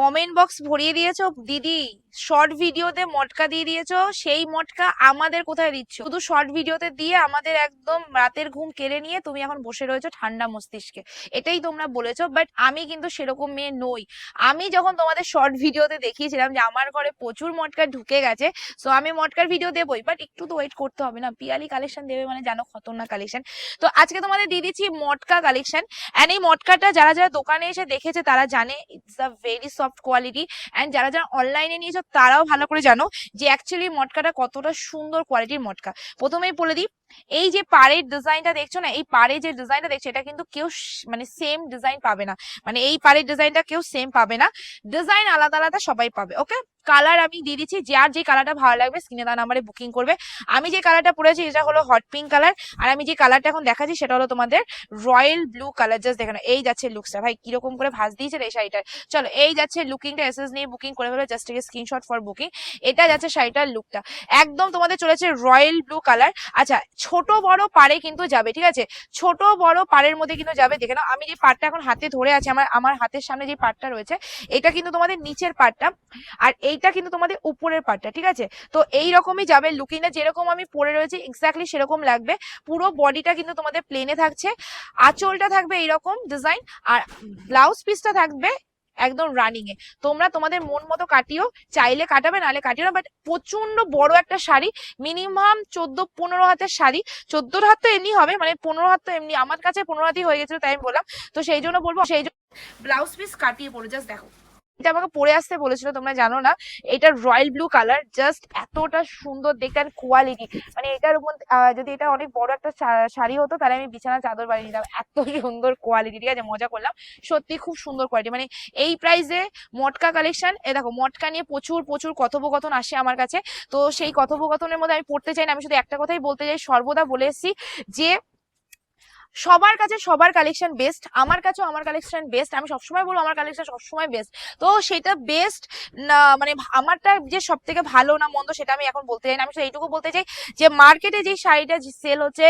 Comment box ভরিয়ে দিয়েছ? দিদি শর্ট ভিডিওতে মটকা দিয়ে দিয়েছ? সেই মটকা আমাদের কোথায় দিচ্ছ? শুধু শর্ট ভিডিওতে দিয়ে আমাদের একদম রাতের ঘুম কেড়ে নিয়ে তুমি এখন বসে রয়েছো ঠান্ডা মস্তিষ্কে। এটাই তোমরা বলেছ বাট আমি কিন্তু সেরকম মেয়ে নই। আমি যখন তোমাদের শর্ট ভিডিওতে দেখিয়েছিলাম যে আমার ঘরে প্রচুর মটকা ঢুকে গেছে সো আমি মটকার ভিডিও দেবই বাট একটু তো ওয়েট করতে হবে না। পিয়ালি কালেকশন দেবে মানে জানো খতরনাক কালেকশন তো আজকে তোমাদের দিয়ে দিচ্ছি মটকা কালেকশন অ্যান্ড এই মটকাটা যারা যারা দোকানে এসে দেখেছে তারা জানে it's a very soft quality and যারা যারা অনলাইনে নিয়েছো তারাও ভালো করে জানো যে অ্যাকচুয়ালি মটকাটা কতটা সুন্দর কোয়ালিটির মটকা। প্রথমেই বলে দিই এই যে পাড়ের ডিজাইনটা দেখছ না, এই পাড়ে যে ডিজাইনটা দেখছ, এটা কিন্তু কেউ মানে সেম ডিজাইন পাবে না। মানে এই পাড়ের ডিজাইনটা কেউ সেম পাবে না। ডিজাইন আলাদা আলাদা সবাই পাবে ওকে কালার আমি দিয়ে দিচ্ছি, যার যে কালারটা ভালো লাগবে স্ক্রিনে তার নাম্বারে বুকিং করবে। আমি যে কালারটা পরেছি, এটা হলো হট পিঙ্ক কালার আর আমি যে কালারটা এখন দেখাচ্ছি, সেটা হলো তোমাদের রয়্যাল ব্লু কালার জাস্ট দেখে নাও। এই যাচ্ছে লুকসটা ভাই, কীরকম করে ভাঁজ দিয়েছে এই শাড়িটার চলো, এই যাচ্ছে লুকিংটা এসএস নিয়ে বুকিং করে ফেলো জাস্ট থেকে স্ক্রিনশট ফর বুকিং এটা যাচ্ছে শাড়িটার লুকটা একদম তোমাদের চলেছে রয়্যাল ব্লু কালার আচ্ছা ছোট বড় পাড়ে কিন্তু যাবে, ঠিক আছে? ছোট বড় পাড়ের মধ্যে কিন্তু যাবে। দেখে নাও, আমি যে পাড়টা এখন হাতে ধরে আছি, আমার আমার হাতের সামনে যে পাড়টা রয়েছে, এটা কিন্তু তোমাদের নিচের পাড়টা আর এইটা কিন্তু তোমাদের উপরের পার্টটা ঠিক আছে? তো এই রকমই যাবে লুকিংটা যেরকম আমি পরে রয়েছি এক্স্যাক্টলি সেরকম লাগবে। পুরো বডিটা কিন্তু তোমাদের প্লেনে থাকছে। আঁচলটা থাকবে এইরকম ডিজাইন আর ব্লাউজ পিসটা থাকবে একদম রানিং এ। তোমরা তোমাদের মন মতো কাটিও, চাইলে কাটাবে, নাহলে কাটিও না বাট প্রচণ্ড বড় একটা শাড়ি মিনিমাম চোদ্দ, পনেরো হাতের শাড়ি। চোদ্দ হাত তো এমনি হবে মানে পনেরো হাত তো এমনি, আমার কাছে পনেরো হাতই হয়ে গেছিল, তাই আমি বললাম। তো সেই জন্য বলব, সেই জন্য ব্লাউজ পিস কাটিয়ে পড়ো জাস্ট দেখো। এটা আমাকে পরে আসতে বলেছিল, তোমরা জানো না। এটা রয়্যাল ব্লু কালার জাস্ট এতটা সুন্দর দেখতে আর কোয়ালিটি মানে এটার উপর যদি এটা অনেক বড় একটা শাড়ি হতো, তাহলে আমি বিছানা চাদর বাড়ি নিতাম। এত সুন্দর কোয়ালিটি ঠিক আছে, মজা করলাম। সত্যি খুব সুন্দর কোয়ালিটি মানে এই প্রাইসে মটকা কালেকশন এ দেখো, মটকা নিয়ে প্রচুর প্রচুর কথোপকথন আসে আমার কাছে। তো সেই কথোপকথনের মধ্যে আমি পড়তে চাই না, আমি শুধু একটা কথাই বলতে চাই, সর্বদা বলে এসেছি যে সবার কাছে সবার কালেকশন বেস্ট আমার কাছেও আমার কালেকশন বেস্ট আমি সবসময় বলব আমার কালেকশন সবসময় বেস্ট তো সেটা বেস্ট না মানে আমারটা যে সব থেকে ভালো না মন্দ সেটা আমি এখন বলতে চাই না। আমি শুধু এইটুকু বলতে চাই যে মার্কেটে যে শাড়িটা সেল হচ্ছে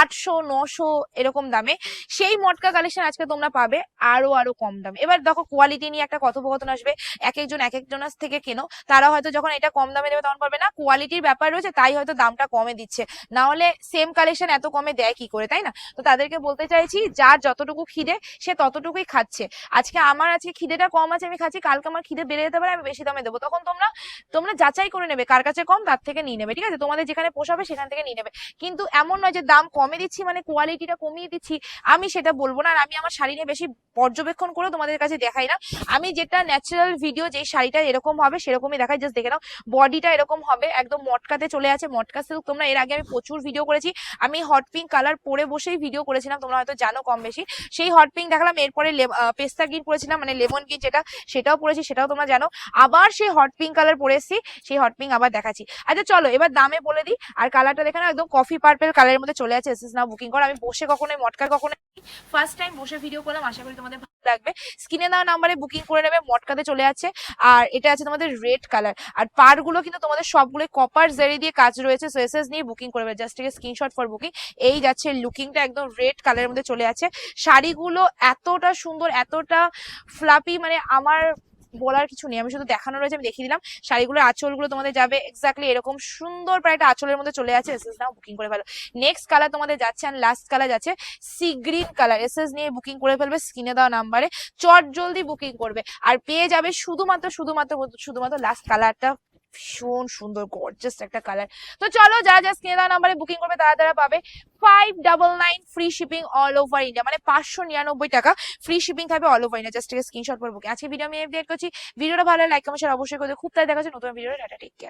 আটশো, নশো এরকম দামে, সেই মটকা কালেকশন আজকে তোমরা পাবে আরও আরও কম দামে। এবার দেখো কোয়ালিটি নিয়ে একটা কথোপকথন আসবে এক একজন এক একজনের থেকে কেনো? তারা হয়তো যখন এটা কম দামে দেবে তখন পারবে না কোয়ালিটির ব্যাপার রয়েছে, তাই হয়তো দামটা কমে দিচ্ছে। না হলে সেম কালেকশন এত কমে দেয় কি করে, তাই না? তো তাদেরকে বলতে চাইছি, যার যতটুকু খিদে সে ততটুকুই খাচ্ছে। আজকে আমার আজকে খিদেটা কম আছে, আমি খাচ্ছি, কালকে আমার খিদে বেড়ে যেতে পারে, আমি বেশি দামে দেবো। তখন তোমরা তোমরা যাচাই করে নেবে কার কাছে কম, তার থেকে নিয়ে নেবে, ঠিক আছে? তোমাদের যেখানে পোষাবে সেখান থেকে নিয়ে নেবে। কিন্তু এমন নয় যে দাম কমে দিচ্ছি মানে কোয়ালিটিটা কমিয়ে দিচ্ছি, আমি সেটা বলব না। আর আমি আমার শাড়ি নিয়ে বেশি পর্যবেক্ষণ করে তোমাদের কাছে দেখাই না। আমি যেটা ন্যাচারাল ভিডিও যে শাড়িটা এরকম হবে, সেরকমই দেখাই। জাস্ট দেখে নাও বডিটা এরকম হবে, একদম মটকাতে চলে আছে, মটকা সিল্ক তোমরা এর আগে আমি প্রচুর ভিডিও করেছি। আমি হট পিঙ্ক কালার পরে বসেই ভিডিও করেছিলাম, তোমরা হয়তো জানো কম বেশি সেই হট পিঙ্ক দেখালাম, এরপরে পেস্তা গ্রিন পরেছিলাম মানে লেমন গ্রিন যেটা, সেটাও পরেছি, সেটাও তোমরা জানো। আবার সেই হট পিঙ্ক কালার পরে এসেছি, সেই হট পিঙ্ক আবার দেখাচ্ছি। আচ্ছা চলো, এবার দামে বলে দিই, আর কালারটা দেখে একদম কফি পার্পেল কালারের মধ্যে চলে আছে, এসএস না বুকিং করো। আমি বসে কখনোই মটকা কখনো ফার্স্ট টাইম বসে ভিডিও করলাম, আশা করি তোমাদের ভালো লাগবে। স্ক্রিনে দেওয়া নাম্বারে বুকিং করে নেবে, মটকাতে চলে আছে। আর এটা আছে তোমাদের রেড কালার আর পারগুলো কিন্তু তোমাদের সবগুলো কপার জেরি দিয়ে কাজ রয়েছে সো এসএস নিয়ে বুকিং করবে জাস্ট থেকে স্ক্রিনশট ফর বুকিং এই যাচ্ছে লুকিংটা একদম রেড কালারের মধ্যে চলে আছে। শাড়িগুলো এতটা সুন্দর, এতটা ফ্লাপি মানে আমার বলার কিছু নেই। আমি শুধু দেখানো রয়েছে, আমি দেখিয়ে দিলাম। শাড়িগুলোর আঁচলগুলো তোমাদের যাবে এক্স্যাক্টলি এরকম সুন্দর প্রায় একটা আঁচলের মধ্যে চলে আছে। এসএস নাও বুকিং করে ফেলো। নেক্সট কালার তোমাদের যাচ্ছে আর লাস্ট কালার যাচ্ছে সি গ্রিন কালার এসএস নিয়ে বুকিং করে ফেলবে স্ক্রিনে দেওয়া নাম্বারে চট জলদি বুকিং করবে। আর পেয়ে যাবে শুধুমাত্র শুধুমাত্র শুধুমাত্র লাস্ট কালারটা ভীষণ সুন্দর গর্জাস একটা কালার তো চলো যারা যা স্ক্রিনে দেওয়া নাম্বারে বুকিং করবে তারা তারা পাবে five double nine free shipping all over India মানে পাঁচশো নিরানব্বই টাকা ফ্রি শিপিং থাকবে all over India just screenshot করে বুকিং আজকে ভিডিও আমি আপডেট করছি। ভিডিওটা ভালো লাইক কমেন্ট অবশ্যই করে খুব তাই দেখা যাচ্ছে নতুন ভিডিও টেক কেয়ার